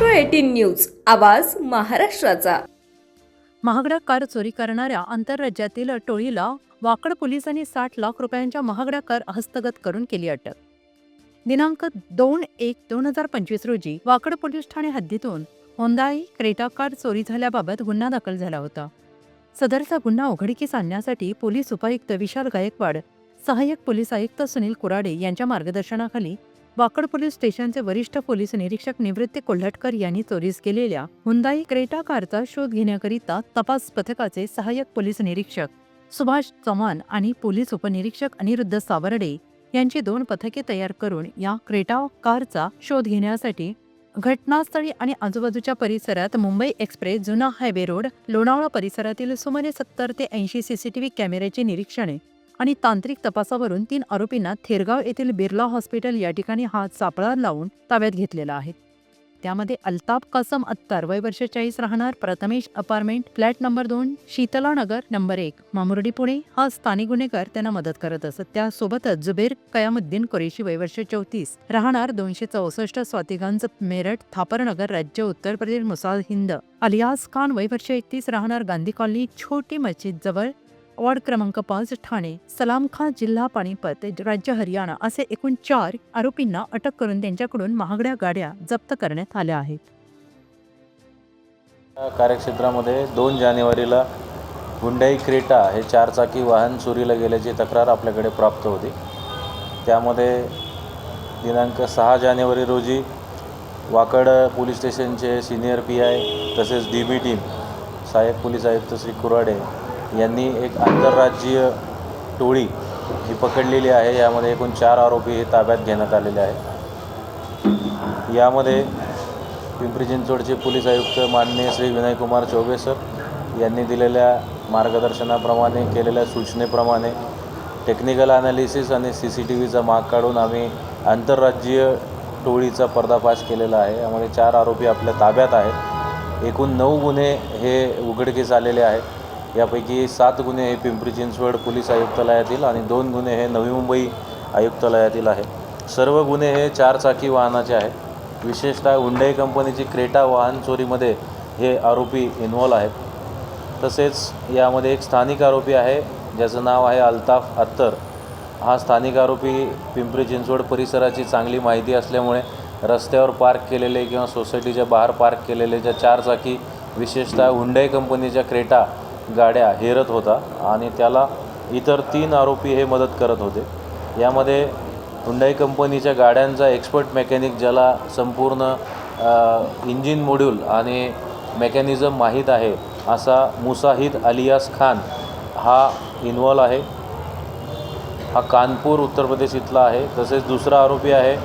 News आवाज महाराष्ट्राचा. महागड्या कार चोरी करणाऱ्या आंतरराज्यातील टोळीला वाकड पोलिसांनी साठ लाख रुपयांच्या महागड्या कार हस्तगत करून केली अटक. दिनांक दोन एक दोन हजार पंचवीस रोजी वाकड पोलीस ठाणे हद्दीतून होंदाई क्रेटा कार चोरी झाल्याबाबत गुन्हा दाखल झाला होता. सदरचा गुन्हा उघडकीस आणण्यासाठी पोलीस उपायुक्त विशाल गायकवाड सहाय्यक पोलीस आयुक्त सुनील कुराडे यांच्या मार्गदर्शनाखाली वाकड पोलीस स्टेशनचे वरिष्ठ पोलीस निरीक्षक निवृत्ती कोल्हटकर यांनी चोरीस केलेल्या हुंदाई क्रेटा कारचा शोध घेण्याकरिता तपास पथकाचे सहाय्यक पोलीस निरीक्षक सुभाष चव्हाण आणि पोलीस उपनिरीक्षक अनिरुद्ध सावर्डे यांची दोन पथके तयार करून या क्रेटा कारचा शोध घेण्यासाठी घटनास्थळी आणि आजूबाजूच्या परिसरात मुंबई एक्सप्रेस जुना हायवे रोड लोणावळा परिसरातील सुमारे सत्तर ते ऐंशी सीसीटीव्ही कॅमेऱ्याचे निरीक्षणे आणि तांत्रिक तपासावरून तीन आरोपींना थेरगाव येथील बिर्ला हॉस्पिटल या ठिकाणी हा सापळा लावून ताब्यात घेतलेला आहे. त्यामध्ये अल्ताफ कासम अत्तार वय वर्ष चाळीस राहणार प्रथमेश अपार्टमेंट फ्लॅट नंबर दोन शीतला नगर नंबर एक. मामुर्डी पुणे हा स्थानिक गुन्हेगार त्यांना मदत करत असत. त्यासोबतच जुबेर कयामुद्दीन कुरेशी वय वर्ष चौतीस राहणार दोनशे चौसष्ट स्वातिगंज मेरठ थापरनगर राज्य उत्तर प्रदेश मुसाद हिंद. अलियास खान वय वर्ष एकतीस राहणार गांधी कॉलनी छोटी मस्जिद जवळ वॉर्ड क्रमांक पाच ठाणे सलामखा जिल्हा पाणीपत राज्य हरियाणा असे एकूण चार आरोपींना अटक करून त्यांच्याकडून महागड्या गाड्या जप्त करण्यात आल्या आहेत. या कार्यक्षेत्रामध्ये दोन जानेवारीला हुंडाई क्रेटा हे चारचाकी वाहन चोरीला गेल्याची तक्रार आपल्याकडे प्राप्त होती. त्यामध्ये दिनांक सहा जानेवारी रोजी वाकड पोलीस स्टेशनचे सिनियर पी आय तसेच डी बी टीम सहाय्यक पोलीस आयुक्त श्री कुराडे यांनी एक आंतरराज्यीय टोळी ही पकडलेली आहे. यामध्ये एकूण चार आरोपी हे ताब्यात घेण्यात आलेले आहेत. यामध्ये पिंपरी चिंचवडचे पोलीस आयुक्त माननीय श्री विनयकुमार चौबे सर यांनी दिलेल्या मार्गदर्शनाप्रमाणे केलेल्या सूचनेप्रमाणे टेक्निकल ॲनालिसिस आणि सी सी टी व्हीचा माग काढून आम्ही आंतरराज्यीय टोळीचा पर्दाफाश केलेला आहे. यामध्ये चार आरोपी आपल्या ताब्यात आहेत. एकूण नऊ गुन्हे हे उघडकीस आलेले आहेत. यापैकी सात गुन्हे हे पिंपरी चिंचवड पोलीस आयुक्तालयातील आणि दोन गुन्हे हे नवी मुंबई आयुक्तालयातील आहेत सर्व गुन्हे हे चारचाकी वाहनाचे आहेत. विशेषतः हुंडाई कंपनीची क्रेटा वाहन चोरीमध्ये हे आरोपी इन्वॉल्व आहेत. तसेच यामध्ये एक स्थानिक आरोपी आहे ज्याचं नाव आहे अल्ताफ अत्तर. हा स्थानिक आरोपी पिंपरी चिंचवड परिसराची चांगली माहिती असल्यामुळे रस्त्यावर पार्क केलेले किंवा सोसायटीच्या बाहेर पार्क केलेले ज्या चारचाकी विशेषतः हुंडाई कंपनीच्या क्रेटा गाड्या हेरत होता आणि त्याला इतर तीन आरोपी हे मदत करत होते. यामध्ये हुंडाई कंपनीच्या गाड्यांचा एक्सपर्ट मेकॅनिक ज्याला संपूर्ण इंजिन मॉड्यूल आणि मेकॅनिझम माहीत आहे असा मुसाहिद अलियास खान हा इन्वॉल्व आहे. हा कानपूर उत्तर प्रदेश इथला आहे. तसेच दुसरा आरोपी आहे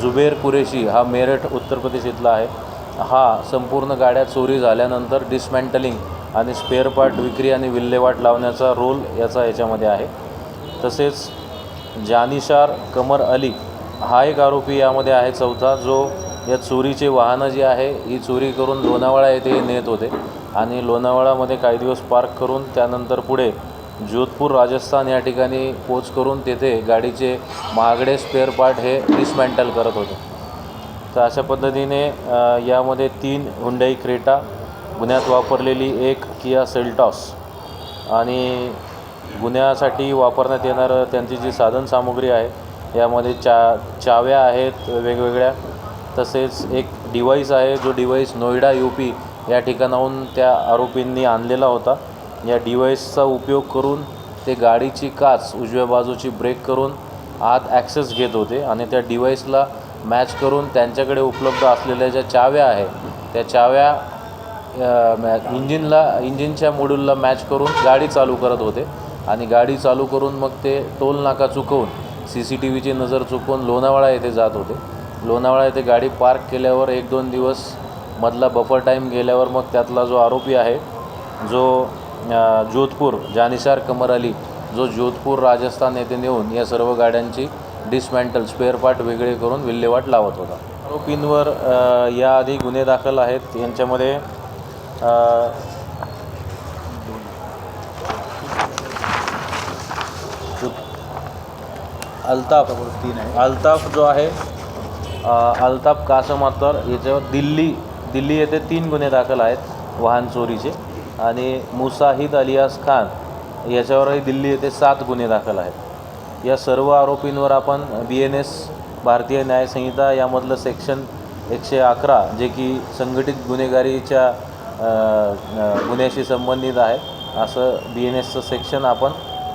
जुबेर कुरेशी. हा मेरठ उत्तर प्रदेश इथला आहे. हा संपूर्ण गाड्या चोरी झाल्यानंतर डिसमॅन्टलिंग आणि स्पेअर पार्ट विक्री आणि विल्हेवाट लावण्याचा रोल याचा याच्यामध्ये आहे. तसेच जानिशार कमर अली हा एक आरोपी यामध्ये आहे चौथा जो या चोरीचे वाहनं जी आहे ही चोरी करून लोणावळा येथे नेत होते आणि लोणावळामध्ये काही दिवस पार्क करून त्यानंतर पुढे जोधपूर राजस्थान या ठिकाणी पोच करून तेथे गाडीचे महागडे स्पेअर पार्ट हे डिसमॅन्टल करत होते. तर अशा पद्धतीने यामध्ये तीन हुंडाई क्रेटा गुन्ह्यात वापरलेली एक किया सेल्टॉस आणि गुन्ह्यासाठी वापरण्यात येणारं त्यांची जी साधनसामुग्री आहे यामध्ये चा चाव्या आहेत वेगवेगळ्या तसेच एक डिवाईस आहे जो डिवाईस नोएडा यू पी या ठिकाणाहून त्या आरोपींनी आणलेला होता. या डिवाईसचा उपयोग करून ते गाडीची काच उजव्या बाजूची ब्रेक करून आत ॲक्सेस घेत होते आणि त्या डिवाईसला मॅच करून त्यांच्याकडे उपलब्ध असलेल्या ज्या चाव्या आहे त्या चाव्या इंजिनला इंजिनच्या मोड्यूलला मॅच करून गाडी चालू करत होते. आणि गाडी चालू करून मग ते टोल नाका चुकवून सी सी टी व्हीची नजर चुकवून लोणावळा येथे जात होते. लोणावळा येथे गाडी पार्क केल्यावर एक दोन दिवस मधला बफर टाईम गेल्यावर मग त्यातला जो आरोपी आहे जो जोधपूर जानिसार कमर अली जो जोधपूर राजस्थान येथे नेऊन या सर्व गाड्यांची डिसमॅन्टल स्पेअर पार्ट वेगळे करून विल्हेवाट लावत होता. आरोपींवर याआधी गुन्हे दाखल आहेत. यांच्यामध्ये अल्ताफ. तीन आहे अल्ताफ जो आहे अल्ताफ कासम याच्यावर दिल्ली दिल्ली येथे तीन गुन्हे दाखल आहेत वाहन चोरीचे. आणि मुसाहिद अलियास खान याच्यावरही दिल्ली येथे सात गुन्हे दाखल आहेत. या सर्व आरोपींवर आपण बी एन एस भारतीय न्यायसंहिता यामधलं सेक्शन एकशे अकरा जे की संघटित गुन्हेगारीच्या गुन्ह्याशी संबंधित आहे. असं बी एन एसचं सेक्शन आपण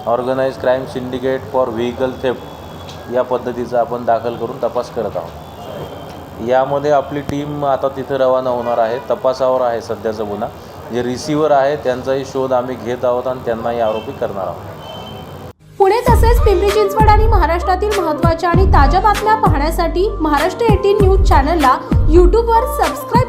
organise crime syndicate for vehicle theft या पद्धतीचा आपण दाखल करून तपास करत आहोत. यामध्ये आपली टीम आता तिथे रवाना होणार आहे. तपासावर आहे सध्याचा गुन्हा. जे रिसिव्हर आहे त्यांचाही शोध आम्ही घेत आहोत आणि त्यांनाही आरोपी करणार आहोत. पुणे तसेच पिंपरी चिंचवड आणि महाराष्ट्रातील महत्त्वाच्या आणि ताज्या बातम्या पाहण्यासाठी महाराष्ट्र एटीन न्यूज चॅनलला यूट्यूबवर सबस्क्राईब